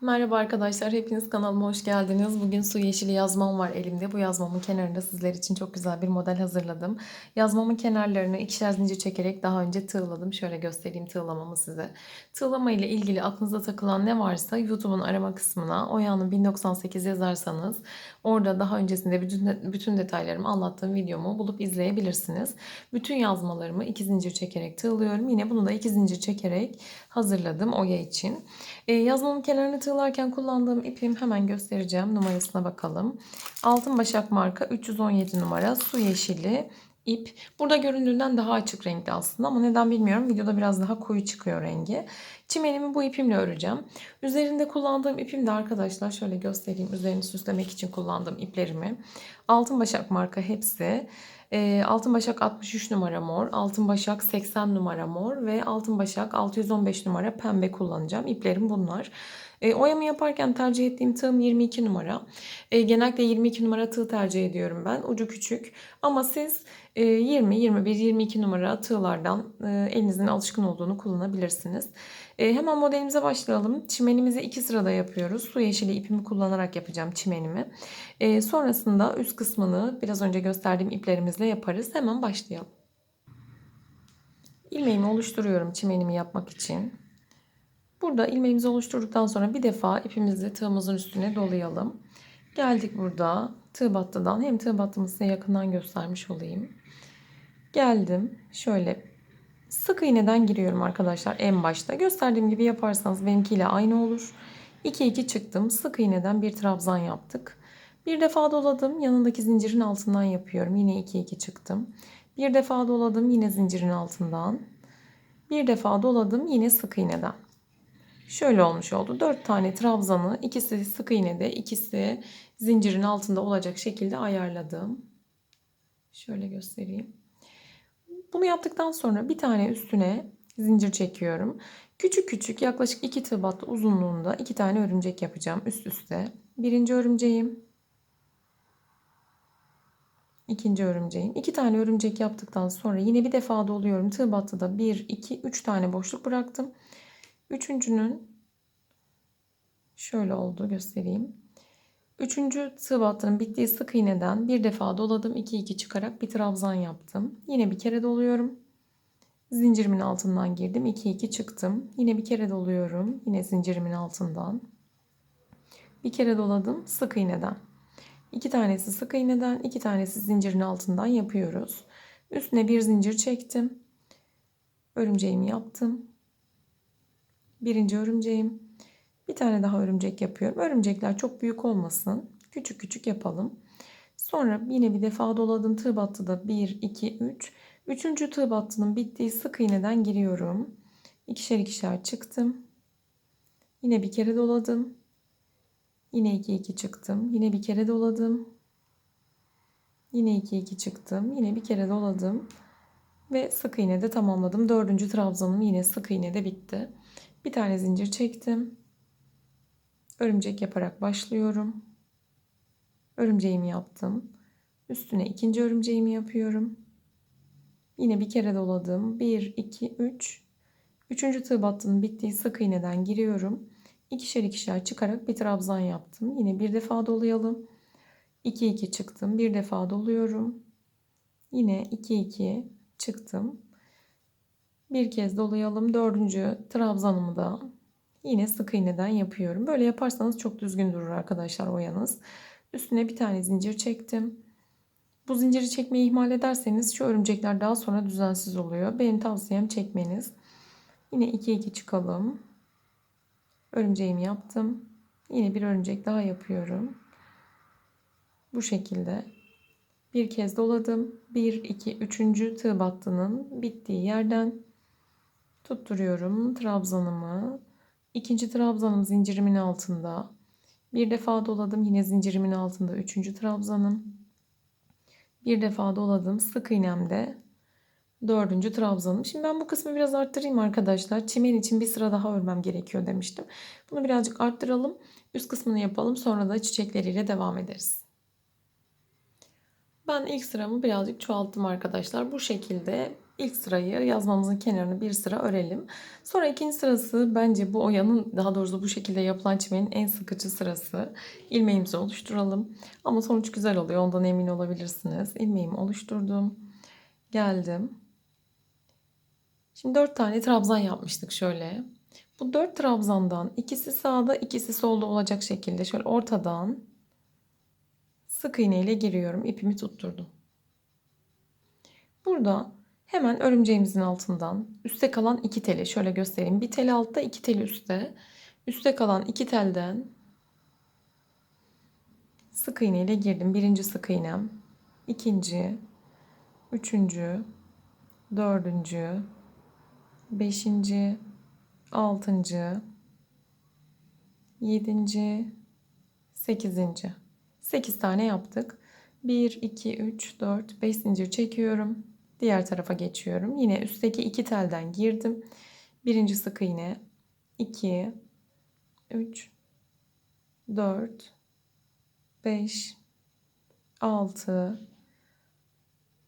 Merhaba arkadaşlar, hepiniz kanalıma hoş geldiniz. Bugün su yeşili yazmam var elimde. Bu yazmamın kenarında sizler için çok güzel bir model hazırladım. Yazmamın kenarlarını ikişer zincir çekerek daha önce tığladım. Şöyle göstereyim tığlamamı size. Tığlama ile ilgili aklınıza takılan ne varsa YouTube'un arama kısmına Oya'nın 1098 yazarsanız orada daha öncesinde bütün, bütün detaylarımı anlattığım videomu bulup izleyebilirsiniz. Bütün yazmalarımı iki zincir çekerek tığlıyorum. Yine bunu da iki zincir çekerek hazırladım Oya için. Ee, yazmamın kenarını tığlarken kullandığım ipim hemen göstereceğim. Numarasına bakalım. Altın Başak marka 317 numara su yeşili ip. Burada göründüğünden daha açık renkli aslında ama neden bilmiyorum. Videoda biraz daha koyu çıkıyor rengi. Çimenimi bu ipimle öreceğim. Üzerinde kullandığım ipim de arkadaşlar şöyle göstereyim. Üzerini süslemek için kullandığım iplerimi. Altın Başak marka hepsi. E, Altın Başak 63 numara mor, Altın Başak 80 numara mor ve Altın Başak 615 numara pembe kullanacağım. İplerim bunlar. E, oyamı yaparken tercih ettiğim tığım 22 numara. E, genellikle 22 numara tığ tercih ediyorum ben. Ucu küçük. Ama siz e, 20, 21, 22 numara tığlardan e, elinizin alışkın olduğunu kullanabilirsiniz. E, hemen modelimize başlayalım. Çimenimizi iki sırada yapıyoruz. Su yeşili ipimi kullanarak yapacağım çimenimi. E, sonrasında üst kısmını biraz önce gösterdiğim iplerimizle yaparız. Hemen başlayalım. İlmeğimi oluşturuyorum çimenimi yapmak için. Burada ilmeğimizi oluşturduktan sonra bir defa ipimizi tığımızın üstüne dolayalım. Geldik burada tığ battıdan hem tığ battımı yakından göstermiş olayım. Geldim şöyle sık iğneden giriyorum arkadaşlar en başta. Gösterdiğim gibi yaparsanız benimkiyle aynı olur. 2 2 çıktım. Sık iğneden bir trabzan yaptık. Bir defa doladım. Yanındaki zincirin altından yapıyorum. Yine 2 2 çıktım. Bir defa doladım. Yine zincirin altından. Bir defa doladım. Yine sık iğneden. Şöyle olmuş oldu. 4 tane trabzanı ikisi sık iğnede ikisi zincirin altında olacak şekilde ayarladım. Şöyle göstereyim. Bunu yaptıktan sonra bir tane üstüne zincir çekiyorum. Küçük küçük yaklaşık 2 tığ battı uzunluğunda iki tane örümcek yapacağım üst üste. Birinci örümceğim. ikinci örümceğim. İki tane örümcek yaptıktan sonra yine bir defa doluyorum. Tığ battıda 1, 2, 3 tane boşluk bıraktım. Üçüncünün şöyle oldu göstereyim. Üçüncü tığ battının bittiği sık iğneden bir defa doladım. 2 2 çıkarak bir trabzan yaptım. Yine bir kere doluyorum. Zincirimin altından girdim. 2 2 çıktım. Yine bir kere doluyorum. Yine zincirimin altından. Bir kere doladım sık iğneden. İki tanesi sık iğneden, iki tanesi zincirin altından yapıyoruz. Üstüne bir zincir çektim. Örümceğimi yaptım. Birinci örümceğim. Bir tane daha örümcek yapıyorum. Örümcekler çok büyük olmasın. Küçük küçük yapalım. Sonra yine bir defa doladım. Tığ battıda 1, 2, 3. Üçüncü tığ battının bittiği sık iğneden giriyorum. İkişer ikişer çıktım. Yine bir kere doladım. Yine 2, 2 çıktım. Yine bir kere doladım. Yine 2, 2 çıktım. Yine bir kere doladım. Ve sık iğne de tamamladım. Dördüncü trabzanım yine sık iğne de bitti. Bir tane zincir çektim. Örümcek yaparak başlıyorum. Örümceğimi yaptım. Üstüne ikinci örümceğimi yapıyorum. Yine bir kere doladım. 1, 2, 3. Üçüncü tığ battının bittiği sık iğneden giriyorum. İkişer ikişer çıkarak bir trabzan yaptım. Yine bir defa dolayalım. 2, 2 çıktım. Bir defa doluyorum. Yine 2, 2 çıktım. Bir kez dolayalım. Dördüncü trabzanımı da yine sık iğneden yapıyorum. Böyle yaparsanız çok düzgün durur arkadaşlar oyanız. Üstüne bir tane zincir çektim. Bu zinciri çekmeyi ihmal ederseniz şu örümcekler daha sonra düzensiz oluyor. Benim tavsiyem çekmeniz. Yine 2 2 çıkalım. Örümceğimi yaptım. Yine bir örümcek daha yapıyorum. Bu şekilde bir kez doladım. 1 2 3. tığ battının bittiği yerden tutturuyorum trabzanımı. İkinci trabzanım zincirimin altında. Bir defa doladım yine zincirimin altında üçüncü trabzanım. Bir defa doladım sık iğnemde dördüncü trabzanım. Şimdi ben bu kısmı biraz arttırayım arkadaşlar. Çimen için bir sıra daha örmem gerekiyor demiştim. Bunu birazcık arttıralım. Üst kısmını yapalım sonra da çiçekleriyle devam ederiz. Ben ilk sıramı birazcık çoğalttım arkadaşlar. Bu şekilde ilk sırayı yazmamızın kenarını bir sıra örelim. Sonra ikinci sırası bence bu oyanın daha doğrusu bu şekilde yapılan çimenin en sıkıcı sırası. İlmeğimizi oluşturalım. Ama sonuç güzel oluyor ondan emin olabilirsiniz. İlmeğimi oluşturdum. Geldim. Şimdi dört tane trabzan yapmıştık şöyle. Bu dört trabzandan ikisi sağda ikisi solda olacak şekilde şöyle ortadan sık iğne ile giriyorum. İpimi tutturdum. Burada hemen örümceğimizin altından üstte kalan iki teli şöyle göstereyim. Bir tel altta iki tel üstte. Üstte kalan iki telden sık iğne ile girdim. Birinci sık iğnem, ikinci, üçüncü, dördüncü, beşinci, altıncı, yedinci, sekizinci. Sekiz tane yaptık. Bir, iki, üç, dört, beş zincir çekiyorum. Diğer tarafa geçiyorum. Yine üstteki iki telden girdim. Birinci sık iğne, iki, üç, dört, beş, altı,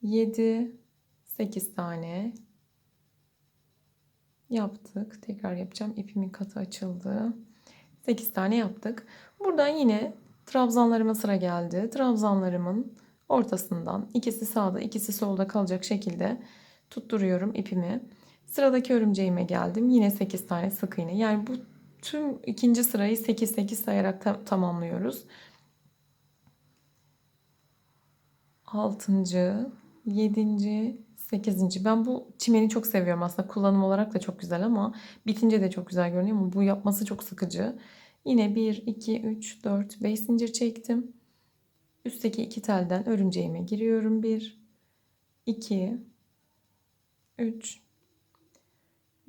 yedi, sekiz tane yaptık. Tekrar yapacağım. İpimin katı açıldı. 8 tane yaptık. Buradan yine trabzanlarıma sıra geldi. Trabzanlarımın ortasından ikisi sağda ikisi solda kalacak şekilde tutturuyorum ipimi. Sıradaki örümceğime geldim. Yine 8 tane sık iğne. Yani bu tüm ikinci sırayı 8 8 sayarak tam tamamlıyoruz. 6. 7. 8. Ben bu çimeni çok seviyorum aslında. Kullanım olarak da çok güzel ama bitince de çok güzel görünüyor ama bu yapması çok sıkıcı. Yine 1, 2, 3, 4, 5 zincir çektim. Üstteki iki telden örümceğime giriyorum. 1, 2, 3,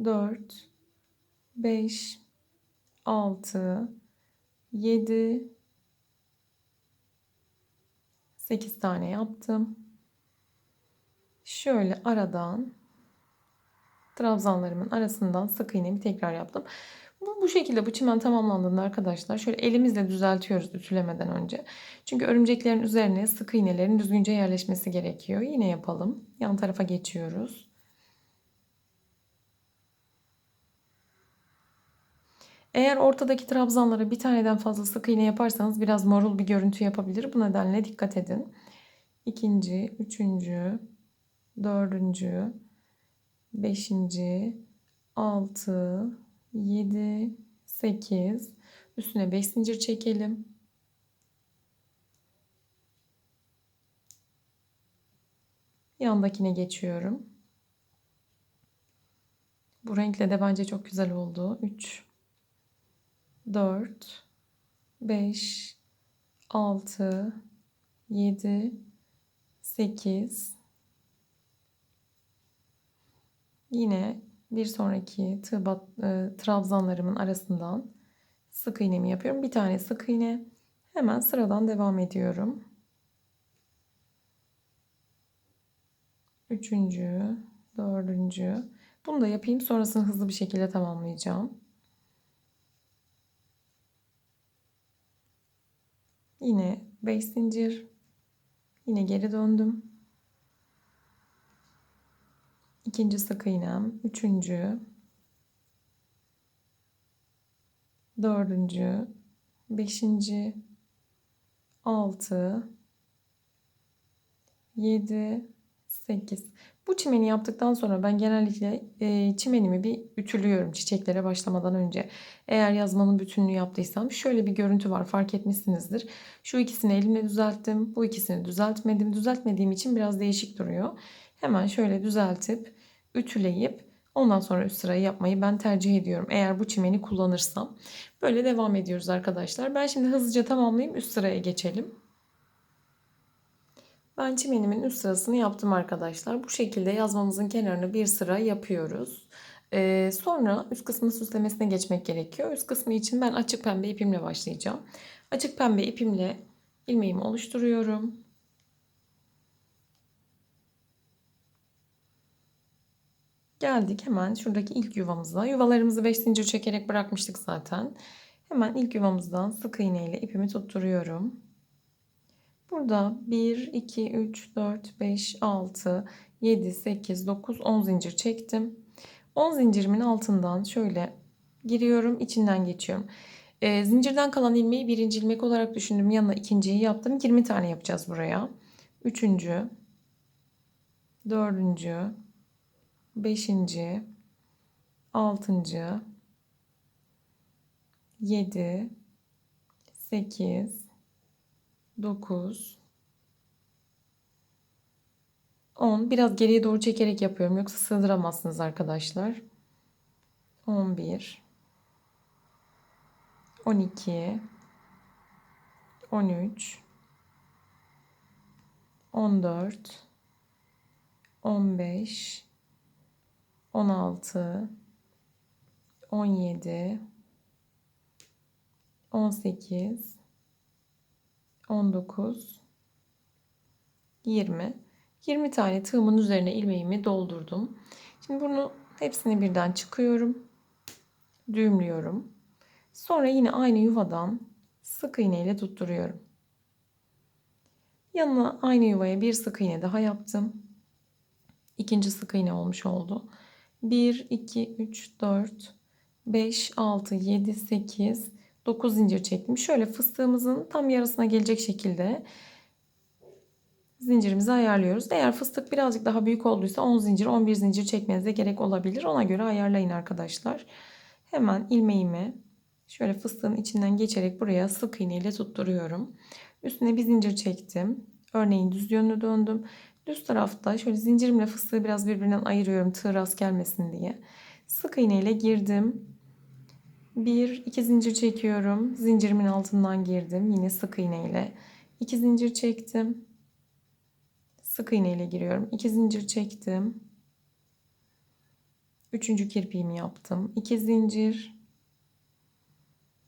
4, 5, 6, 7, 8 tane yaptım. Şöyle aradan trabzanlarımın arasından sık iğnemi tekrar yaptım. Bu, bu şekilde bu çimen tamamlandığında arkadaşlar şöyle elimizle düzeltiyoruz ütülemeden önce. Çünkü örümceklerin üzerine sık iğnelerin düzgünce yerleşmesi gerekiyor. Yine yapalım. Yan tarafa geçiyoruz. Eğer ortadaki trabzanlara bir taneden fazla sık iğne yaparsanız biraz marul bir görüntü yapabilir. Bu nedenle dikkat edin. İkinci, üçüncü, dördüncü, beşinci, altı, yedi, sekiz. Üstüne beş zincir çekelim. Yandakine geçiyorum. Bu renkle de bence çok güzel oldu. 3 4 5 6 7 8 Yine bir sonraki tığ bat, e, trabzanlarımın arasından sık iğnemi yapıyorum. Bir tane sık iğne. Hemen sıradan devam ediyorum. Üçüncü, dördüncü. Bunu da yapayım. Sonrasını hızlı bir şekilde tamamlayacağım. Yine 5 zincir. Yine geri döndüm. İkinci sık iğnem, üçüncü, dördüncü, beşinci, altı, yedi, sekiz. Bu çimeni yaptıktan sonra ben genellikle e, çimenimi bir ütülüyorum çiçeklere başlamadan önce. Eğer yazmanın bütününü yaptıysam şöyle bir görüntü var fark etmişsinizdir. Şu ikisini elimle düzelttim. Bu ikisini düzeltmedim. Düzeltmediğim için biraz değişik duruyor. Hemen şöyle düzeltip ütüleyip ondan sonra üst sırayı yapmayı ben tercih ediyorum. Eğer bu çimeni kullanırsam. Böyle devam ediyoruz arkadaşlar. Ben şimdi hızlıca tamamlayayım üst sıraya geçelim. Ben çimenimin üst sırasını yaptım arkadaşlar. Bu şekilde yazmamızın kenarını bir sıra yapıyoruz. Ee, sonra üst kısmın süslemesine geçmek gerekiyor. Üst kısmı için ben açık pembe ipimle başlayacağım. Açık pembe ipimle ilmeğimi oluşturuyorum. Geldik hemen şuradaki ilk yuvamıza. Yuvalarımızı 5 zincir çekerek bırakmıştık zaten. Hemen ilk yuvamızdan sık iğne ile ipimi tutturuyorum. Burada 1, 2, 3, 4, 5, 6, 7, 8, 9, 10 zincir çektim. 10 zincirimin altından şöyle giriyorum, içinden geçiyorum. E, zincirden kalan ilmeği birinci ilmek olarak düşündüm. Yanına ikinciyi yaptım. 20 tane yapacağız buraya. Üçüncü, dördüncü, beşinci, altıncı, yedi, sekiz, dokuz, on. Biraz geriye doğru çekerek yapıyorum. Yoksa sığdıramazsınız arkadaşlar. On bir, on iki, on üç, on dört, on beş, on altı, on yedi, on sekiz, on dokuz, yirmi. 20 tane tığımın üzerine ilmeğimi doldurdum. Şimdi bunu hepsini birden çıkıyorum. Düğümlüyorum. Sonra yine aynı yuvadan sık iğne ile tutturuyorum. Yanına aynı yuvaya bir sık iğne daha yaptım. İkinci sık iğne olmuş oldu. 1, 2, 3, 4, 5, 6, 7, 8, 9 zincir çektim. Şöyle fıstığımızın tam yarısına gelecek şekilde zincirimizi ayarlıyoruz. Eğer fıstık birazcık daha büyük olduysa 10 zincir 11 zincir çekmenize gerek olabilir. Ona göre ayarlayın arkadaşlar. Hemen ilmeğimi şöyle fıstığın içinden geçerek buraya sık iğne ile tutturuyorum. Üstüne bir zincir çektim. Örneğin düz yönlü döndüm. Düz tarafta şöyle zincirimle fıstığı biraz birbirinden ayırıyorum tığ rast gelmesin diye. Sık iğne ile girdim. Bir, iki zincir çekiyorum. Zincirimin altından girdim. Yine sık iğne ile. iki zincir çektim. Sık iğne ile giriyorum. 2 zincir çektim. Üçüncü kirpiğimi yaptım. 2 zincir.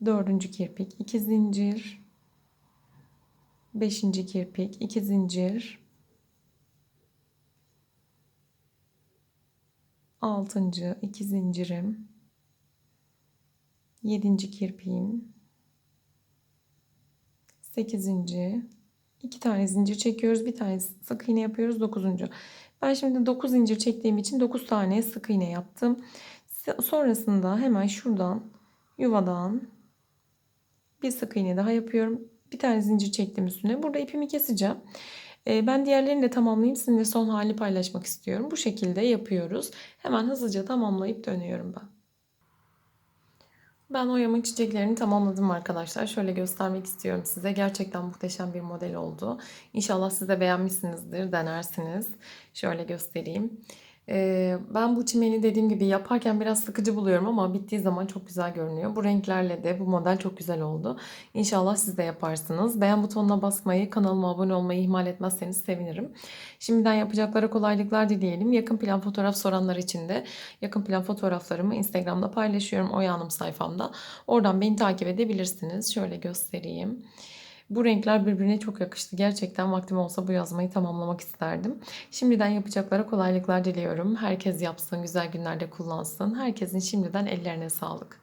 Dördüncü kirpik. 2 zincir. Beşinci kirpik. 2 zincir. Altıncı. 2 zincirim. Yedinci kirpiğim. Sekizinci. 2 tane zincir çekiyoruz. Bir tane sık iğne yapıyoruz. 9. Ben şimdi 9 zincir çektiğim için 9 tane sık iğne yaptım. Sonrasında hemen şuradan yuvadan bir sık iğne daha yapıyorum. Bir tane zincir çektim üstüne. Burada ipimi keseceğim. Ee, ben diğerlerini de tamamlayayım. Sizinle son hali paylaşmak istiyorum. Bu şekilde yapıyoruz. Hemen hızlıca tamamlayıp dönüyorum ben. Ben oyamın çiçeklerini tamamladım arkadaşlar. Şöyle göstermek istiyorum size. Gerçekten muhteşem bir model oldu. İnşallah siz de beğenmişsinizdir, denersiniz. Şöyle göstereyim. Ben bu çimeni dediğim gibi yaparken biraz sıkıcı buluyorum ama bittiği zaman çok güzel görünüyor. Bu renklerle de bu model çok güzel oldu. İnşallah siz de yaparsınız. Beğen butonuna basmayı, kanalıma abone olmayı ihmal etmezseniz sevinirim. Şimdiden yapacaklara kolaylıklar dileyelim. Yakın plan fotoğraf soranlar için de yakın plan fotoğraflarımı Instagram'da paylaşıyorum. Oya Hanım sayfamda. Oradan beni takip edebilirsiniz. Şöyle göstereyim. Bu renkler birbirine çok yakıştı. Gerçekten vaktim olsa bu yazmayı tamamlamak isterdim. Şimdiden yapacaklara kolaylıklar diliyorum. Herkes yapsın, güzel günlerde kullansın. Herkesin şimdiden ellerine sağlık.